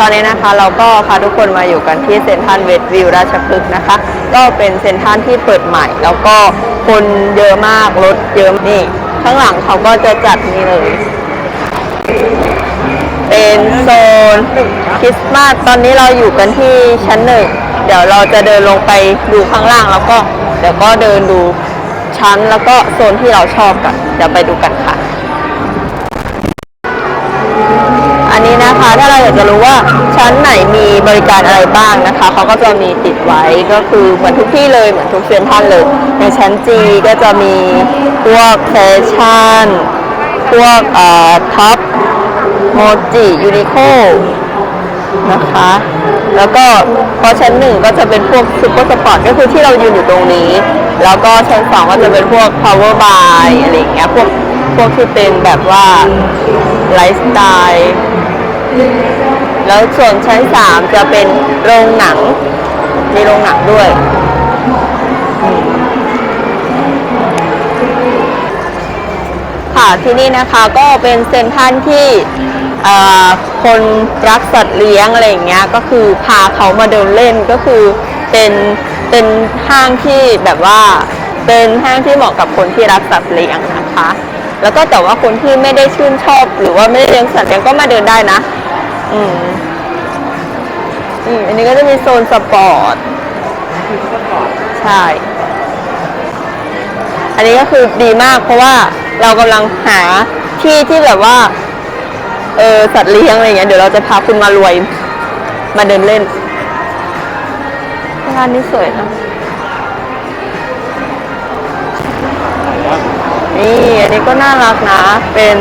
ตอนนี้นะคะเราก็พาทุกคนมาอยู่กันที่เซ็นทรัลเวสต์วิวราชพฤกษ์นะคะ ก็เป็นเซ็นทรัลที่เปิดใหม่ แล้วก็คนเยอะมากรถเยอะนี่ ข้างหลังเขาก็จะจัดนี่เลย เป็นโซนคริสต์มาสตอนนี้เราอยู่กันที่ชั้นหนึ่งเดี๋ยวเราจะเดินลงไปดูข้างล่างแล้วก็เดี๋ยวก็เดินดูชั้นแล้วก็โซนที่เราชอบกันเดี๋ยวไปดูกันค่ะ นนี้นะคะ ถ้าเราอยากจะรู้ว่าชั้นไหนมีบริการอะไรบ้างนะคะเขาก็จะมีติดไว้ก็คือเหมือนทุกที่เลยเหมือนทุกเซ็นทรัลเลย ในชั้น G ก็จะมีพวกแฟชั่นพวกเอ่อท็อปโมจิยูนิโคนะคะ แล้วก็พอชั้นหนึ่งก็จะเป็นพวกซูเปอร์สปอร์ตก็คือที่เรายืนอยู่ตรงนี้ แล้วก็ชั้นสองก็จะเป็นพวก power by อะไรอย่างเงี้ยพวกพวกที่เป็นแบบว่าไลฟ์สไตล์ แล้วส่วนชั้นสามจะเป็นโรงหนัง มีโรงหนังด้วย ค่ะที่นี่นะคะก็เป็นเซ็นทรัลที่คนรักสัตว์เลี้ยงอะไรอย่างเงี้ยก็คือพาเขามาเดินเล่นก็คือเป็นเป็นห้างที่แบบว่าเป็นห้างที่เหมาะกับคนที่รักสัตว์เลี้ยงนะคะ แล้วก็แต่ว่าคนที่ไม่ได้ชื่นชอบ หรือว่าไม่ได้เลี้ยงสัตว์เลี้ยงก็มาเดินได้นะ อืมอืมอันนี้ก็จะมีโซนสปอร์ตใช่ อันนี้ก็คือดีมากเพราะว่าเรากำลังหาที่ที่แบบว่า เออสัตว์เลี้ยงอะไรเงี้ยเดี๋ยวเราจะพาคุณมารวย มาเดินเล่นร้านนี้สวยนะนี่อันนี้ก็น่ารักนะ เป็น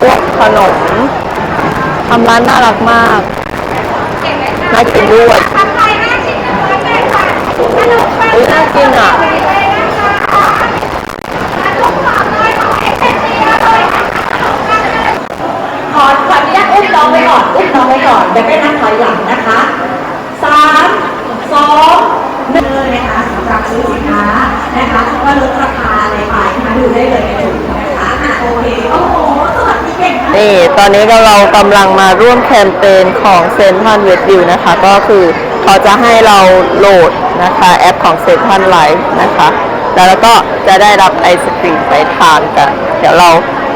พวกขนม ทำร้านน่ารักมากน่ากินด้วยทำไทยน่าชิมนะคะแม่ค่ะขนมปังอุ้ยน่ากินอะขอขออนุญาตอุ้มน้องไว้ก่อนอุ้มน้องไว้ก่อนเดี๋ยวไปนั่งถอยหลังนะคะสามสองหนึ่งเลยนะคะสำหรับซื้อสินค้านะคะว่าลดราคาอะไรไปมาดูได้เลยในถุงนะคะอะโอเค โอ้โห สวัสดีเก่งมาก นี่ตอนนี้เราเรากำลังมาร่วมแคมเปญของเซนทันเวสต์วิวนะคะ ก็คือเขาจะให้เราโหลดนะคะแอปของเซนทันไลฟ์นะคะ แล้วก็จะได้รับไอศครีมไปทานกัน เดี๋ยวเรา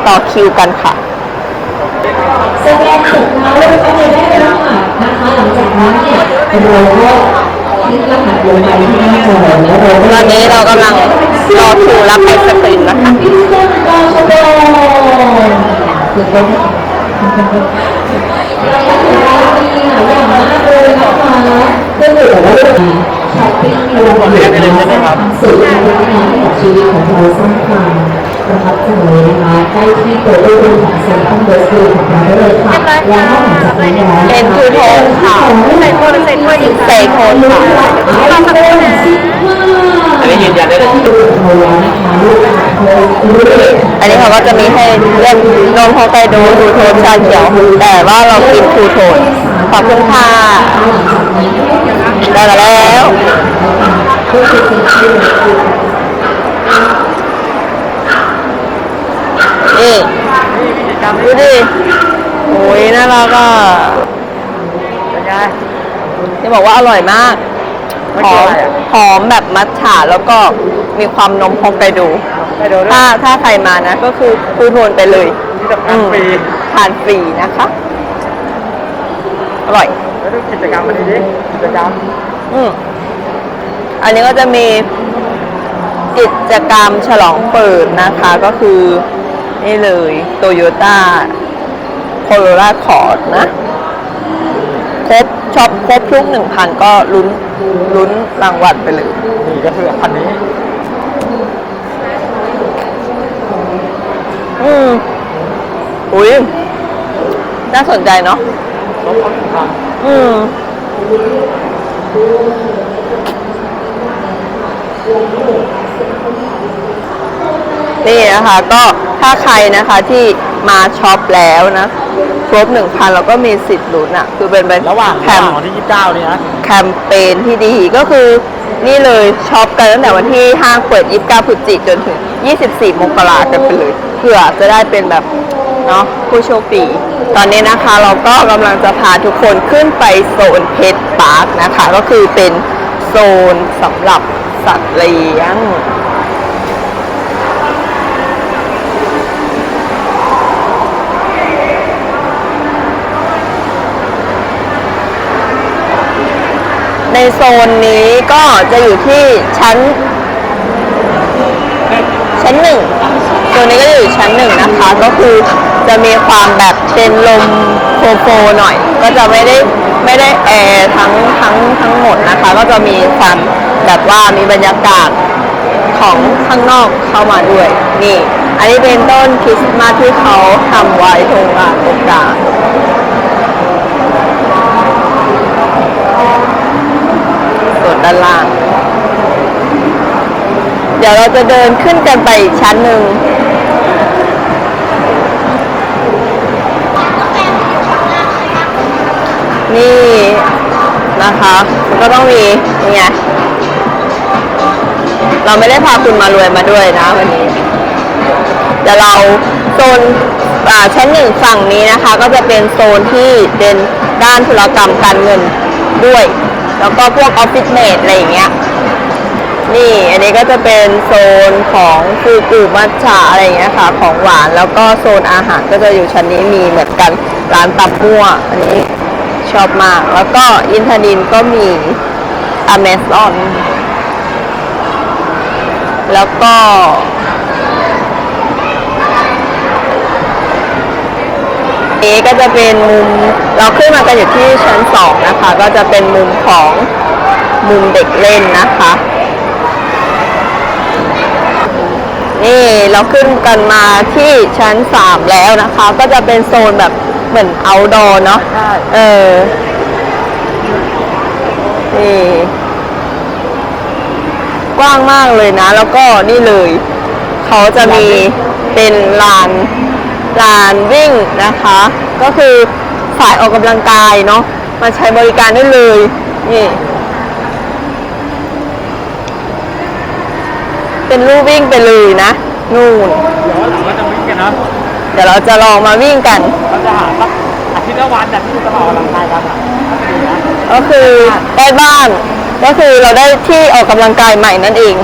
ต่อคิวกันค่ะสแกนสินค้าเลยก็เลยได้รหัสนะคะหลังจากนั้นเนี่ยเราก็คลิกรหัสลงไปที่หน้าจอแล้วเราก็ตอนนี้เรากำลังรอคิวรับไอศครีมนะคะ คือเป็นเราอยากจะมีหลายอย่างมากเลยนะคะก็คือแบบว่าช้อปปิ้งในวันนี้นะคะสื่อในวันนี้ให้กับชีวิตของเราสร้างความ ประทับใจนะคะได้ที่ตัวรูปของเซ็นทรัลเวสต์วิวของเราได้เลยค่ะและนอกจากนี้แล้วเป็นทูโทนค่ะใส่โทนใส่โทนใส่โทนค่ะเราสักครู่นะอันนี้ยืนยันได้เลยอันนี้เขาก็จะมีให้เลือกนมฮอกไกโดทูโทนชาเขียวแต่ว่าเรากินทูโทนขอบคุณค่ะได้มาแล้ว นี่ดูดิโอ้ยน่ารักอะเป็นไงจะบอกว่าอร่อยมากมันหคืออมอะไรอะหอมแบบมัทฉะแล้วก็มีความนมฮอกไกโดไปดูด้วยถ้าถ้าใครมานะ ก็คือคูโทนไปเลยที่สำคัญฟรีอืมทานฟรีนะคะ อร่อย แล้วดูกิจกรรมมันดีดิกิจกรรมอืมอันนี้ก็จะมีกิจกรรมฉลองเปิดนะคะก็คือ นี่เลยโตโยต้าโคโรล่าคอร์ดนะ ครบช็อปครบทุกหนึ่งพันก็ลุ้นลุ้นรางวัลไปเลย นี่ก็คือคันนี้ อืมอุ้ยน่าสนใจเนาะรถเขาถึงทางอืม นี่นะคะก็ถ้าใครนะคะที่มาช็อปแล้วนะครบหนึ่งพันเราก็มีสิทธิ์ลุ้นอะคือเป็นไประหว่างแคระหมว่างวันที่ 29นี่นะแคมเปญที่ดีก็คือนี่เลยช็อปกันตั้งแต่วันที่ห้างเปิด 29พฤศจิกจนถึง 24 มกรากันไปเลยเผื่อจะได้เป็นแบบเนาะผู้โชคดี ตอนนี้นะคะเราก็กำลังจะพาทุกคนขึ้นไปโซนเพชรพาร์คนะคะ ก็คือเป็นโซนสำหรับสัตว์เลี้ยง ในโซนนี้ก็จะอยู่ที่ชั้น ชั้นหนึ่งตัวนี้ก็จะอยู่ชั้นหนึ่งนะคะ ก็คือจะมีความแบบเป็นลมโฟโฟหน่อย ก็จะไม่ได้ไม่ได้แอร์ทั้งทั้งทั้งหมดนะคะ ก็จะมีความแบบว่ามีบรรยากาศของข้างนอกเข้ามาด้วย นี่ อันนี้เป็นต้นคริสต์มาสที่เขาทำไว้ตรงกลางตรงกลางส่วนด้านล่าง เดี๋ยวเราจะเดินขึ้นกันไปอีกชั้นหนึ่งนี่นะคะก็ต้องมีนี่ไงเราไม่ได้พาคุณมารวยมาด้วยนะวันนี้เดี๋ยวเราโซนชั้นหนึ่งฝั่งนี้นะคะ ก็จะเป็นโซนที่เป็นด้านธุรกรรมการเงินด้วย แล้วก็พวกออฟฟิศเมดอะไรอย่างเงี้ยนี่อันนี้ก็จะเป็นโซนของฟูกุมัทฉะอะไรอย่างเงี้ยค่ะของหวานแล้วก็โซนอาหารก็จะอยู่ชั้นนี้มีเหมือนกันร้านตับมั่วอันนี้ชอบมาก แล้วก็อินทนินก็มีอเมซอนแล้วก็ นี้ก็จะเป็นมุมเราขึ้นมากันอยู่ที่ชั้นสองนะคะ ก็จะเป็นมุมของมุมเด็กเล่นนะคะ นี่เราขึ้นกันมาที่ชั้นสามแล้วนะคะ ก็จะเป็นโซนแบบเหมือน outdoor เนาะใช่เออนี่กว้างมากเลยนะ แล้วก็นี่เลย เขาจะมีเป็นลาน ลานวิ่งนะคะ ก็คือสายออกกำลังกายเนาะมาใช้บริการได้เลยนี่เป็นลู่วิ่งไปเลยนะนู่นเดี๋ยววันหลังเราจะวิ่งกันนะเดี๋ยวเราจะลองมาวิ่งกัน เราจะหาสักอาทิตย์ละวันแต่ที่จะมาออกกำลังกายกันอะดีนะก็คือใกล้บ้านก็คือเราได้ที่ออกกำลังกายใหม่นั่นเอง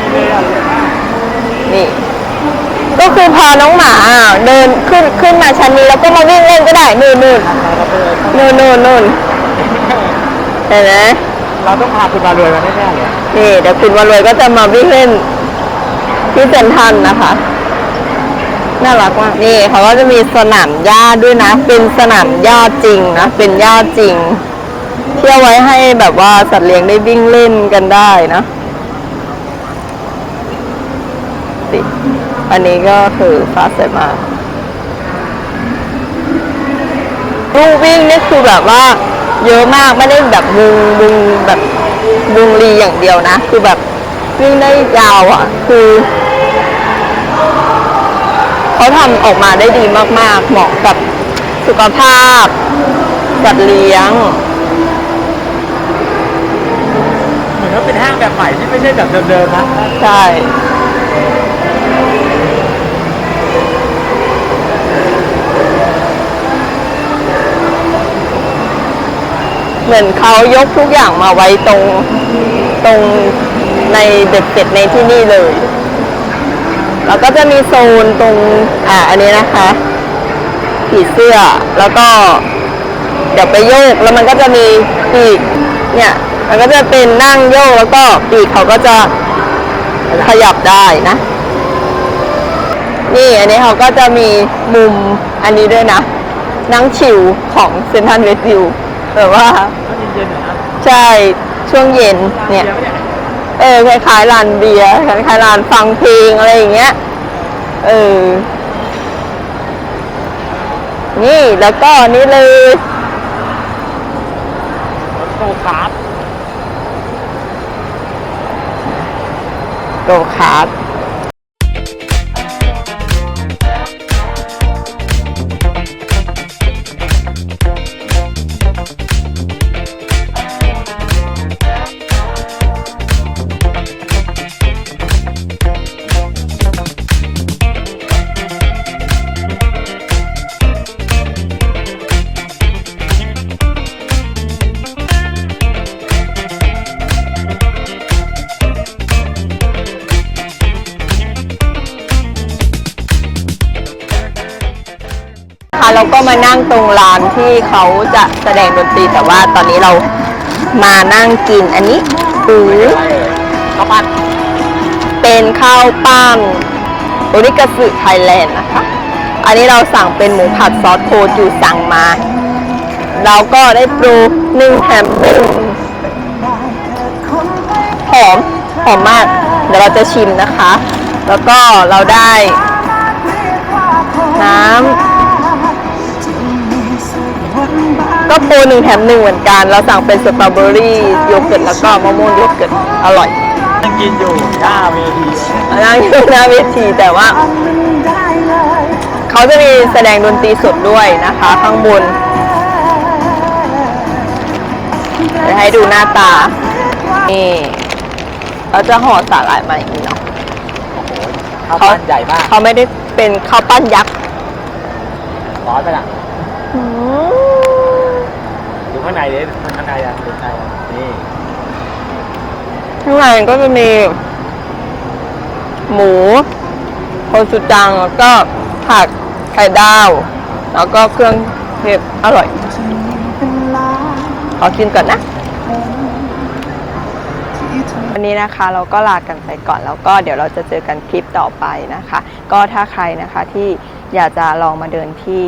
นี่เลยอะนี่ ก็คือพาน้องหมาเดินขึ้นขึ้นมาชั้นนี้แล้วก็มาวิ่งเล่นก็ได้นู่นนู่นเราไปเลยนู่นนู่นนู่นเห็นไหมเราต้องพาคุณมารวยมาแน่ๆเลยนี่เดี๋ยวคุณวรวยก็จะมาวิ่งเล่นที่เซนทรันนะคะน่ารักมากนี่เขาก็จะมีสนามหญ้าด้วยนะ เป็นสนามหญ้าจริงนะเป็นหญ้าจริงที่เอาไว้ให้แบบว่าสัตว์เลี้ยงได้วิ่งเล่นกันได้นะ สิอันนี้ก็คือฟาสเซมาลูกวิ่งนี่คือแบบว่าเยอะมากไม่ได้แบบมุงมุงแบบมุงรีอย่างเดียวนะ คือแบบวิ่งได้ยาวอะ คือเขาทำออกมาได้ดีมาก ๆ เหมาะกับสุขภาพสัตว์เลี้ยง เหมือนว่าเป็นห้างแบบใหม่ที่ไม่ใช่แบบเดิมๆนะ ใช่ เหมือนเขายกทุกอย่างมาไว้ตรงตรงในเด็ดเด็ดในที่นี่เลย แล้วก็จะมีโซนตรงอ่าอันนี้นะคะผีเสื้อแล้วก็เดี๋ยวไปโยกแล้วมันก็จะมีปีกเนี่ยมันก็จะเป็นนั่งโยกแล้วก็ปีกเขาก็จะขยับได้นะ นี่อันนี้เขาก็จะมีมุมอันนี้ด้วยนะนั่งชิวของเซนทันเวสต์วิว แบบว่าถ้าเย็นๆหน่อยนะใช่ช่วงเย็นเนี่ยเดี๋ยวเนี่ย เออคล้ายๆร้านเบียร์คล้ายๆร้านฟังเพลงอะไรอย่างเงี้ย เออ นี่แล้วก็นี่เลย รถโกคาร์ทโกคาร์ด แล้วก็มานั่งตรงร้านที่เขาจะแสดงดนตรีแต่ว่าตอนนี้เรามานั่งกินอันนี้หรือข้าวปั้นเป็นข้าวปั้นโอนิกาสึไทยแลนด์นะคะ อันนี้เราสั่งเป็นหมูผัดซอสโคจูสั่งมา เราก็ได้โปรหนึ่งแถมหนึ่งหอมหอมมาก เดี๋ยวเราจะชิมนะคะ แล้วก็เราได้น้ำ ก็โปรหนึ่งแถมหนึ่งเหมือนกัน เราสั่งเป็นสตรอเบอรี่โยเกิร์ตแล้วก็มะม่วงโยเกิร์ตอร่อยยังกินอยู่หน้าเวทีนั่งอยู่หน้าเวทีแต่ว่า เขาจะมีแสดงดนตรีสดด้วยนะคะ ข้างบนเดี๋ยวให้ดูหน้าตา นี่เขาจะห่อสาหร่ายมาอย่างนี้เนาะข้าวปั้นใหญ่มาก เขาไม่ได้เป็นข้าวปั้นยักษ์ร้อนไปละ อืม ดูข้างในดิข้างในอะข้างในอะนี่ข้างในก็จะมี หมูโคชูจังแล้วก็ผักไข่ดาว แล้วก็เครื่องเทศอร่อย ขอกินก่อนนะวันนี้นะคะเราก็ลากันไปก่อนแล้วก็เดี๋ยวเราจะเจอกันคลิปต่อไปนะคะ ก็ถ้าใครนะคะที่อยากจะลองมาเดินที่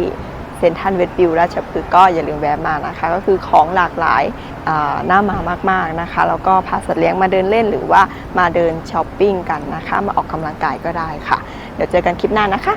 เซ็นทรัลเวสต์วิวราชพฤกษ์ก็อย่าลืมแวะมานะคะ ก็คือของหลากหลายหน่ามามากๆนะคะ แล้วก็พาสัตว์เลี้ยงมาเดินเล่นหรือว่ามาเดินช้อปปิ้งกันนะคะ มาออกกำลังกายก็ได้ค่ะ เดี๋ยวเจอกันคลิปหน้านะคะ